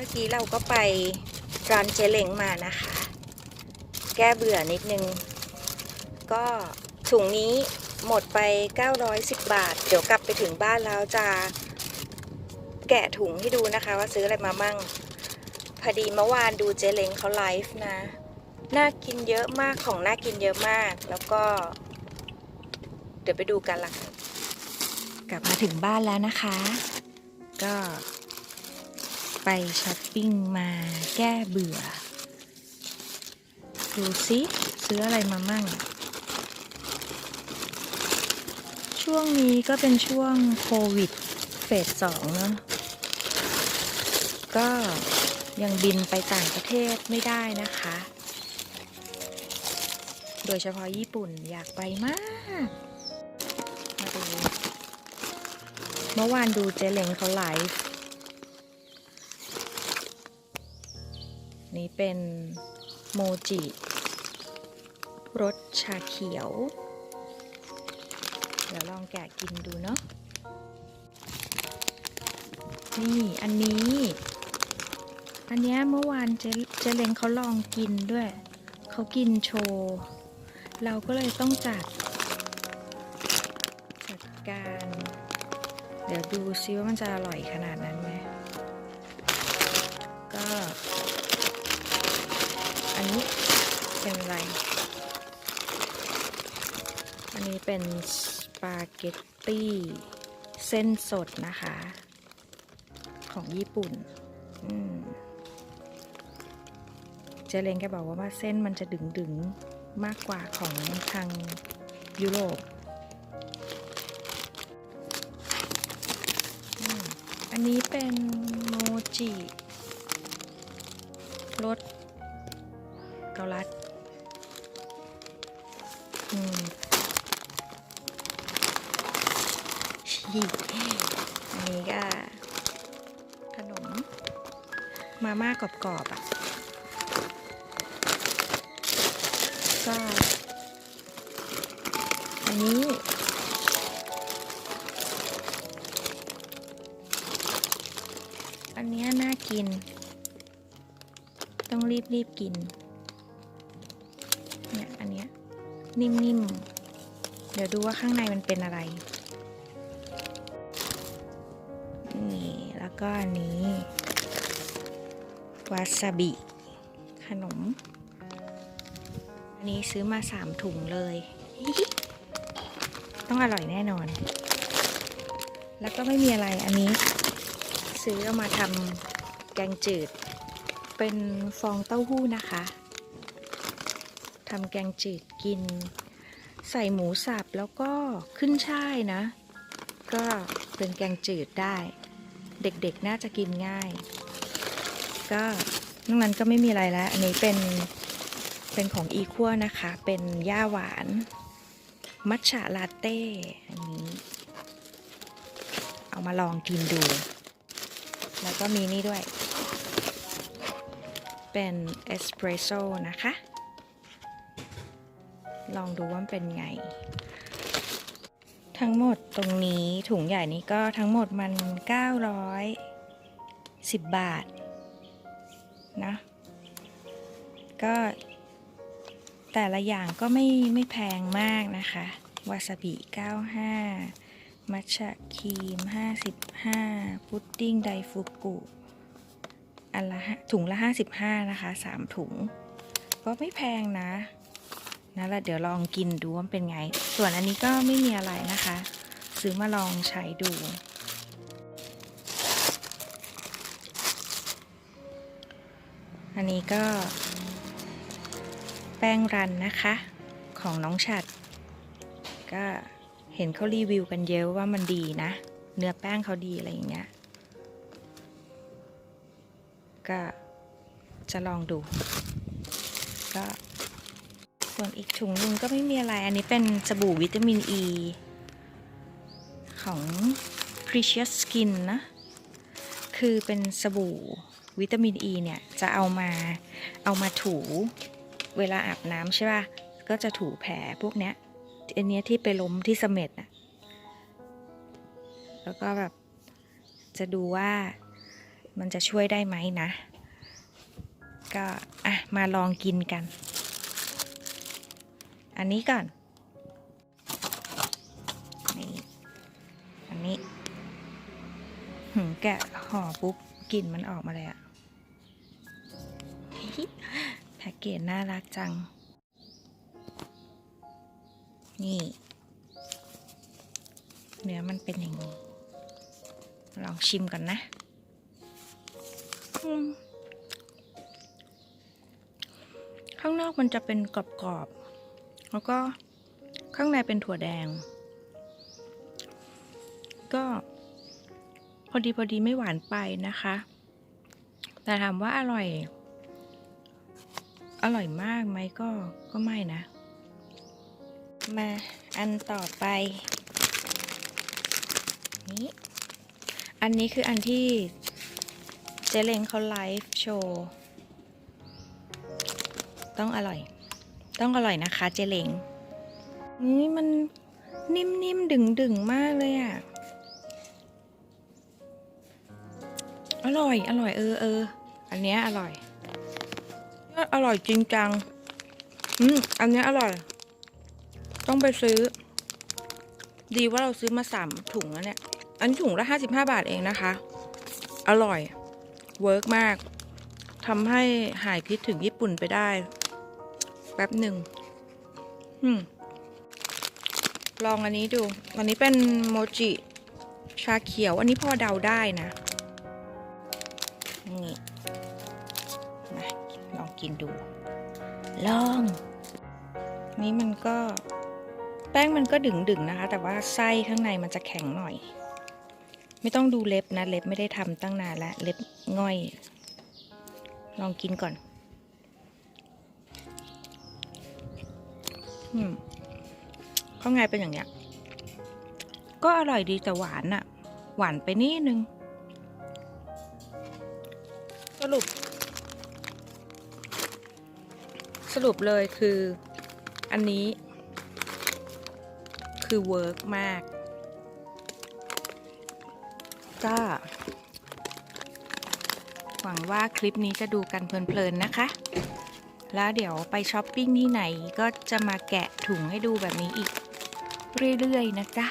มื่อกี้เราก็ไปร้านเจเล้งมานะคะ แก้เบื่อนิดนึง ก็ถุงนี้หมดไป 910 บาท เดี๋ยวกลับไปถึงบ้านแล้วจะแกะถุงให้ดูนะคะว่าซื้ออะไรมามั่ง พอดีเมื่อวานดูเจเล้งเขาไลฟ์นะ น่ากินเยอะมากของน่ากินเยอะมาก แล้วก็ เดี๋ยวไปดูกันละกันกลับมาถึงบ้านแล้วนะคะ ก็ ไปช้อปปิ้งมาแก้เบื่อ ดูซิซื้ออะไรมามั่ง ช่วงนี้ก็เป็นช่วงโควิดเฟสสองเนอะก็ยังบินไปต่างประเทศไม่ได้นะคะ โดยเฉพาะญี่ปุ่นอยากไปมาก มาดู เมื่อวานดูเจเลงเขาไลฟ์ นี่เป็นโมจิรสชาเขียว เดี๋ยวลองแกะกินดูเนาะ นี่อันนี้ อันเนี้ยเมื่อวานเจเจเลงเขาลองกินด้วย เขากินโชว์ เราก็เลยต้องจัด จัดการ เดี๋ยวดูซิว่ามันจะอร่อยขนาดนั้นไหมก็ อันนี้เป็นอะไร อันนี้เป็นสปาเกตตี้เส้นสดนะคะ ของญี่ปุ่นเจเลงแกบอกว่าวาเส้นมันจะดึงดึงๆมากกว่าของทางยุโรป อันนี้เป็นโมจิรส เกาลัดชีอันนี้ก็ ขนม มาม่ากรอบๆอะ ก็ อันนี้อันเนี้ยน่ากิน ต้องรีบรีบกิน นิ่มๆ เดี๋ยวดูว่าข้างในมันเป็นอะไร นี่ แล้วก็อันนี้ วาซาบิ ขนม อันนี้ซื้อมาสามถุงเลย ต้องอร่อยแน่นอน แล้วก็ไม่มีอะไรอันนี้ ซื้อเอามาทำแกงจืด เป็นฟองเต้าหู้นะคะ ทำแกงจืดกิน ใส่หมูสับแล้วก็ขึ้นช่ายนะ ก็เป็นแกงจืดได้ เด็กๆน่าจะกินง่าย ก็นอกนั้นก็ไม่มีอะไรแล้ว อันนี้เป็นเป็นของอีคัวนะคะ เป็นย่าหวาน มัทฉะลาเต้อันนี้ เอามาลองกินดู แล้วก็มีนี่ด้วย เป็นเอสเปรสโซ่นะคะ ลองดูว่ามันเป็นไง ทั้งหมดตรงนี้ถุงใหญ่นี้ก็ทั้งหมดมัน 910 บาทนะก็แต่ละอย่างก็ไม่ไม่แพงมากนะคะ วาซาบิ 95 มัชชะครีม 55 พุดดิ้งไดฟุกุอันละห้าถุงละ 55 นะคะ 3 ถุง ก็ไม่แพงนะ นะแล้วเดี๋ยวลองกินดูว่าเป็นไง ส่วนอันนี้ก็ไม่มีอะไรนะคะ ซื้อมาลองใช้ดู อันนี้ก็ แป้งรันนะคะ ของน้องฉัด ก็เห็นเขารีวิวกันเยอะว่ามันดีนะ เนื้อแป้งเขาดีอะไรอย่างเงี้ย ก็จะลองดู ก็ ส่วนอีกถุงหนึงก็ไม่มีอะไร อันนี้เป็นสบู่วิตามินอ e ีของ Precious Skin นะ คือเป็นสบู่วิตามินอ e ีเนี่ย จะเอามาเอามาถูเวลาอาบน้ำใช่ป่ะ ก็จะถูแผลพวกเนี้ยอันเนี้ยที่ไปล้มที่เสม็ดอะแล้วก็แบบ จะดูว่ามันจะช่วยได้ไหมนะ ก็อะมาลองกินกัน อันนี้ก่อน นี่ อันนี้หืมแกะห่อปุ๊บกลิ่นมันออกมาเลยอะแพ็กเกจน่ารักจัง นี่ เนื้อมันเป็นอย่างนี้ ลองชิมกันนะข้างนอกมันจะเป็นกรอบๆ แล้วก็ข้างในเป็นถั่วแดง ก็พอดีพอดีไม่หวานไปนะคะ แต่ถามว่าอร่อย อร่อยมากไหมก็ก็ไม่นะ มาอันต่อไป นี้ อันนี้คืออันที่เจเลงเขาไลฟ์โชว์ ต้องอร่อย ต้องอร่อยนะคะเจเลงนี่มันนิ่มๆ ดึงๆ มากเลยอะ อร่อย อร่อยเออเออ อันเนี้ยอร่อย อร่อยจริงจัง อืม อันเนี้ยอร่อย ต้องไปซื้อ ดีว่าเราซื้อมาสามถุงแล้วเนี่ย อันนี้ถุงละห้าสิบห้าบาทเองนะคะ อร่อย เวิร์กมากทำให้หายคิดถึงญี่ปุ่นไปได้ แป๊บหนึ่งลองอันนี้ดู อันนี้เป็นโมจิชาเขียว อันนี้พอเดาได้นะ นี่มาลองกินดู ลอง นี่มันก็ แป้งมันก็ดึงๆนนะคะ แต่ว่าไส้ข้างในมันจะแข็งหน่อย ไม่ต้องดูเล็บนะ เล็บไม่ได้ทำตั้งนานแล้ว เล็บง่อย ลองกินก่อน ข้างในเป็นอย่างเนี้ย ก็อร่อยดีแต่หวานอะหวานไปนิดนึง สรุป สรุปเลยคือ อันนี้ คือเวิร์กมาก ก็หวังว่าคลิปนี้จะดูกันเพลินๆนะคะ แล้วเดี๋ยวไปช้อปปิ้งที่ไหนก็จะมาแกะถุงให้ดูแบบนี้อีก เรื่อยๆนะจ๊ะ